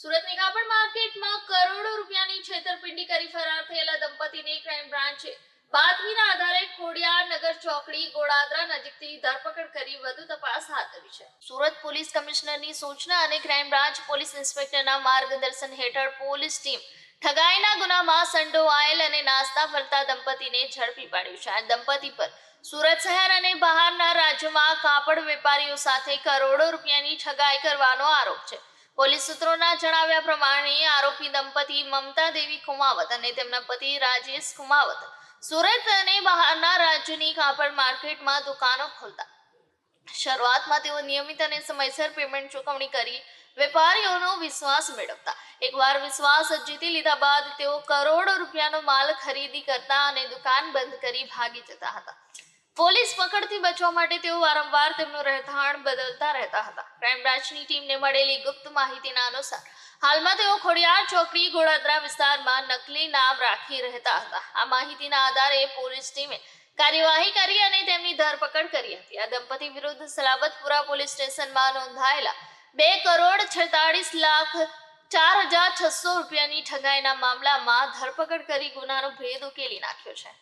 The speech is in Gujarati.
સુરતની કાપડ માર્કેટમાં કરોડો રૂપિયાની છેતરપિંડી કરી ફરાર થયેલા દંપતીને ક્રાઇમ બ્રાન્ચે બાતમીના આધારે ખોડિયાર નગર ચોકડી ગોળાદરા નજીકથી ધરપકડ કરી વધુ તપાસ હાથ ધરી છે. સુરત પોલીસ કમિશનરની સૂચના અને ક્રાઇમ બ્રાન્ચ પોલીસ ઇન્સ્પેક્ટરના માર્ગદર્શન હેઠળ પોલીસ ટીમ ઠગાઈના ગુનામાં સંડોવાયેલ અને નાસ્તા ફરતા દંપતીને ઝડપી પાડ્યું છે. આ દંપતી પર સુરત શહેર અને બહારના રાજ્યોમાં કાપડ વેપારીઓ સાથે કરોડો રૂપિયાની ઠગાઈ કરવાનો આરોપ છે. પોલીસ સૂત્રોના જણાવ્યા પ્રમાણે આરોપી દંપતી મમતા દેવી કુમાવત અને તેમના પતિ રાજેશ કુમાવત સુરત અને બહારના રાજ્યની કાપડ માર્કેટમાં દુકાનો ખોલતા. શરૂઆતમાં તેઓ નિયમિત અને સમયસર પેમેન્ટ ચૂકવણી કરી વેપારીઓનો વિશ્વાસ મેળવતા. એકવાર વિશ્વાસ જીતી લીધા બાદ તેઓ કરોડો રૂપિયાનો માલ ખરીદી કરતા અને દુકાન બંધ કરી ભાગી જતા હતા. પોલીસ પકડથી બચવા માટે તેઓ વારંવાર તેમનું રહેઠાણ બદલતા રહેતા હતા. ક્રાઇમ બ્રાન્ચની ટીમને મળેલી ગુપ્ત માહિતીના અનુસાર, હાલમાં તેઓ ખોડિયાર ચોકડી ગોળાદરા વિસ્તારમાં નકલી નામ રાખી રહેતા હતા. આ માહિતીના આધારે પોલીસ ટીમે કાર્યવાહી કરી અને તેમની ધરપકડ કરી હતી. આ દંપતી વિરુદ્ધ સલાબતપુરા પોલીસ સ્ટેશનમાં નોંધાયેલા બે કરોડ છેતાળીસ લાખ ચાર હજાર છસો રૂપિયાની ઠગાઈના મામલામાં ધરપકડ કરી ગુનાનો ભેદ ઉકેલી નાખ્યો છે.